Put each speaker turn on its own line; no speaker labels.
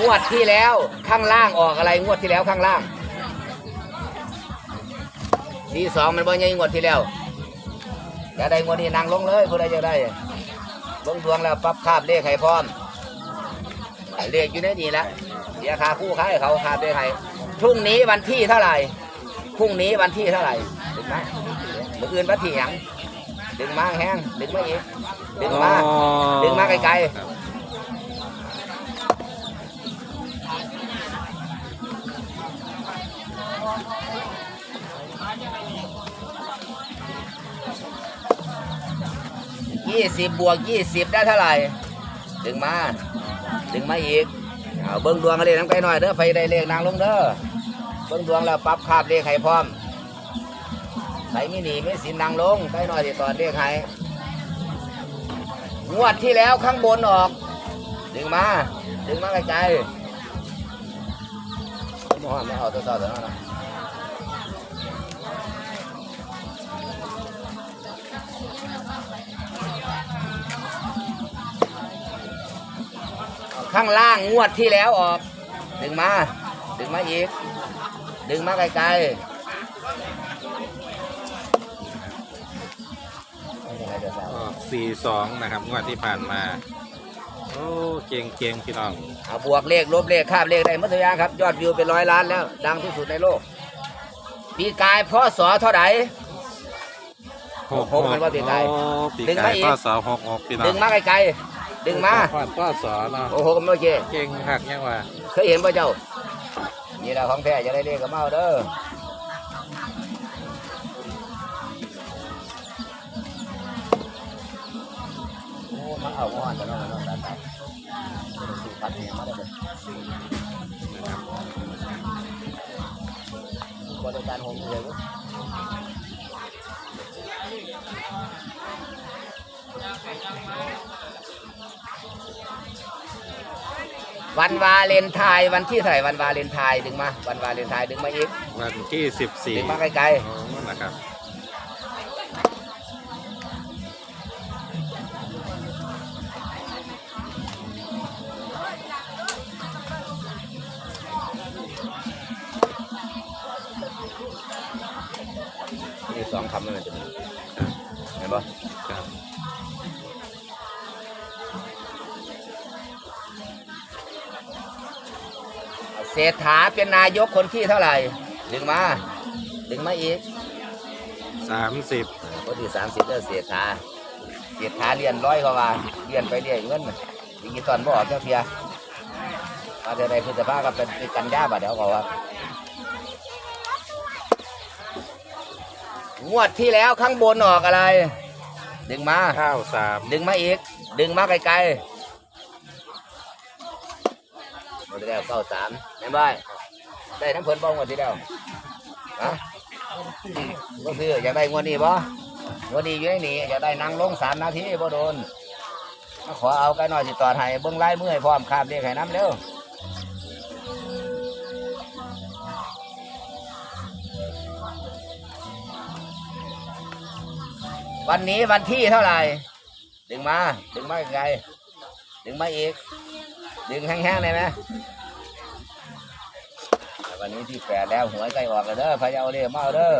งวดที่แล้วข้างล่างออกอะไรงวดที่แล้วข้างล่างที่สองมันบ่ใหญ่งวดที่แล้วจะได้งวดนี้นั่งลงเลยผู้ใดจะได้เบิ่งดวงแล้วปรับคาบเลขให้พร้อมเลขอยู่ในนี่ละ เสียค่าคู่ค้าให้เขาคาบเลขให้พรุ่งนี้วันที่เท่าไหร่พรุ่งนี้วันที่เท่าไหร่ดึงมาเมื่ออื่นวันที่หยังดึงมาแห้งดึงมาอีกดึงมา
อ๋อ
ดึงมาไกลๆ
ครับ
ยี่สิบบวกยี่สิบได้เท่าไหร่ดึงมาดึงมาอีก เอาเบิ้งดวงกันเลยน้ำไก่หน่อยเด้อไปได้เลขนางลงเด้อเบิ้งดวงแล้วปรับคาดเลขให้พร้อมใส่ไมีหนีไม่สินนางลงไก่หน่อยติตอนเลขให้งวดที่แล้วข้างบนออก ดึงมา ดึงมาไกลๆม่เอาไม่เอาตัวต่อตัวนั้นนะ ข้างล่างงวดที่แล้วออก ดึงมา ดึงมาอีก ดึงมาไกลๆไม่เป็นไรเดี๋ยวสาว
ออกสี่สองนะครับงวดที่ผ่านมา โอ้เก่งเก่งพี่น้อง
เอาบวกเลขลบเลขคาบเลขได้หมัตยางครับ ยอดวิวเป็นร้อยล้านแล้ว ดังที่สุดในโลก ปีกายพ่อสอเท่าไหร่หกหกมันว่าปีกาย
โอ้ปี
ดึง
กา
มาอีก
ยพ่อสอหกหกพี่น้อง
ดึงมาไกลๆ ดึงมา
พ่อพ่อสอเนาะ
โอ้โหไม่โอเค
เก่งหักยังว่า
เคยเห็นป่ะเจ้า นี่แหละของแท้จะได้เลขกับเมาเด้อโอ้มาเอาหัวแต่ละวันละตัดสี่พันเนี่ยมาได้เลยบริการโฮมเลยวั นวาเลนไทน์วันที่เท่าไหร่วันวาเลนไทน์ดึงมา วันวาเลนไทน์ดึงมาอีก
วันที่สิบสี่
ดึงมาไกล
โอ้นะครับ
ๆนี่สองคำนั่นมันจะมีเห็นปะ
ครับ
เศรษฐาเป็นนายกคนที่เท่าไหร่ ดึงมา ดึงมาอีก
สามสิบ
คนที่สามสิบเด้อเศรษฐาเศรษฐาเรียนร้อยเข้ามาเรียนไปเรียนเงินดิจิตอลบ่ออกเจ้าเพียมาแต่ในพฤษภาก็เป็นเป็นกันยาบ่เดี๋ยวบอกว่างวดที่แล้วข้างบนออกอะไร ดึงมา
เก้าสาม
ดึงมาอีก ดึงมาไกลๆ หมดแล้วเก้าสามแม่นบ่ายได้น้ำเพลินบ้องหมดที่แล้วฮะก็คืออยากได้งวดนี้บ่งวดนี้อยู่ในนี้อยากได้นั่งลงสามนาทีบ่โดนมาขอเอาไก่น้อยสิต่อดให้เบิ้งลายมือให้พร้อมคาบเรียกให้น้ำเร็ววันนี้วันที่เท่าไหร่ ดึงมา ดึงมาไกลๆดึงมาอีก ดึงแห้งๆเลยไหมวันนี้ที่แปดแล้วหวยใกล้ออกแล้วเด้อพายเอาเรียมาเอาเด้อ